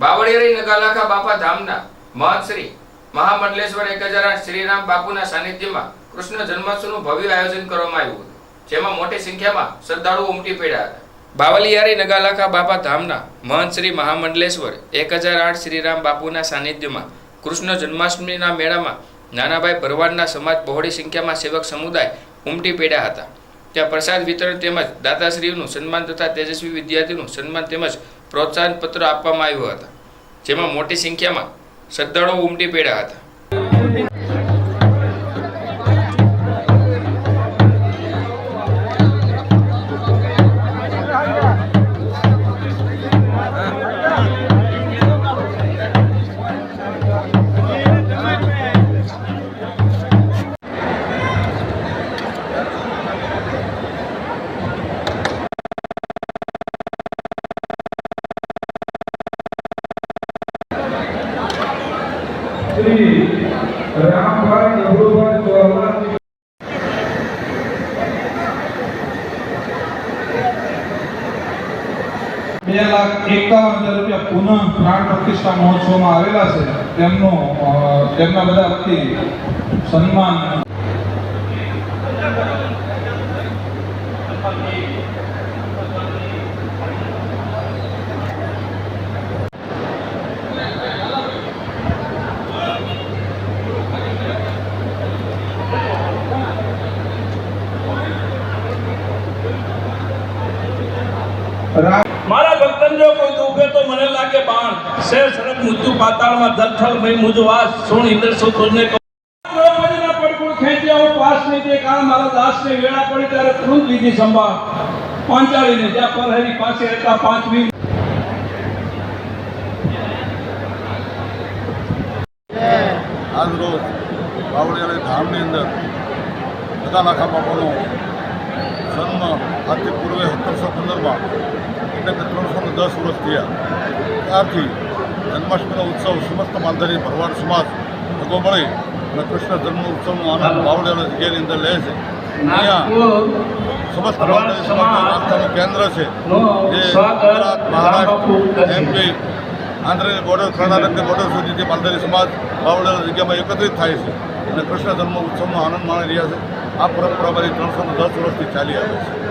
બાવળિયારી નગાલાખા બાપા ધામના મહંત શ્રી મહામંડલેશ્વર એક હજાર આઠ શ્રીરામ બાપુના સાનિધ્યમાં કૃષ્ણ જન્મોત્સવનું ભવ્ય આયોજન કરવામાં આવ્યું હતું, જેમાં મોટી સંખ્યામાં શ્રદ્ધાળુઓ ઉમટી પડ્યા હતા. બાવલિયારી નગાલાખા બાપા ધામના મહંત શ્રી મહામંડલેશ્વર એક હજાર આઠ શ્રીરામ બાપુના સાનિધ્યમાં કૃષ્ણ જન્માષ્ટમીના મેળામાં નાનાભાઈ ભરવાડના સમાજ બહોળી સંખ્યામાં સેવક સમુદાય ઉમટી પડ્યા હતા. ત્યાં પ્રસાદ વિતરણ તેમજ દાતાશ્રીઓનું સન્માન તથા તેજસ્વી વિદ્યાર્થીનું સન્માન તેમજ પ્રોત્સાહન પત્ર આપવામાં આવ્યું હતા. જેમાં મોટી સંખ્યામાં શ્રદ્ધાળુઓ ઉમટી પડ્યા હતા. શ્રી રામભાઈ નબળુભાઈ ચૌહાણ બે લાખ એકાવન હજાર રૂપિયા પુનઃ પ્રાણ પ્રતિષ્ઠા મહોત્સવમાં આવેલા છે તેમનું તેમના બધા વતી સન્માન મારા ભક્તન જો કોઈ દુખે તો મને લાગે બાણ. શેર સડક મૃત્યુ પાતાળમાં દત્થલ મય મુજવાસ સુણ ઇન્દ્ર દ્રૌપદીના પડકુળ ખેંચી આવું પાસ નહીં તે કાળ મારા દાસને વેળા પડી ત્યારે તુરંત લીધી સંભાળ. પાંચાળીને જ્યાં પરહરી પાસે હતા પાંચમી. આજ રોજ બાવળિયાળી ધામની અંદર બધા બાપાનો જન્મ આજથી પૂર્વે સત્તરસો પંદરમાં એટલે કે ત્રણસો ને દસ વર્ષ થયા. ત્યારથી જન્માષ્ટમીનો ઉત્સવ સમસ્ત માલધારી ભરવાડ સમાજ ભેગો મળી અને કૃષ્ણ જન્મ ઉત્સવનો આનંદ બાવળિયાળી જગ્યાની અંદર લે છે. અહીંયા સમસ્ત માલધારી સમાજનું આસ્થાનું કેન્દ્ર છે જે ગુજરાત મહારાષ્ટ્ર એમપી આંધ્રની બોર્ડર કર્ણાટકની બોર્ડર સુધીથી માલધારી સમાજ બાવળા જગ્યામાં એકત્રિત થાય છે અને કૃષ્ણ જન્મ ઉત્સવનો આનંદ માણી રહ્યા છે. આ પરંપરા બધી ત્રણસો દસ વર્ષથી ચાલી આવે છે.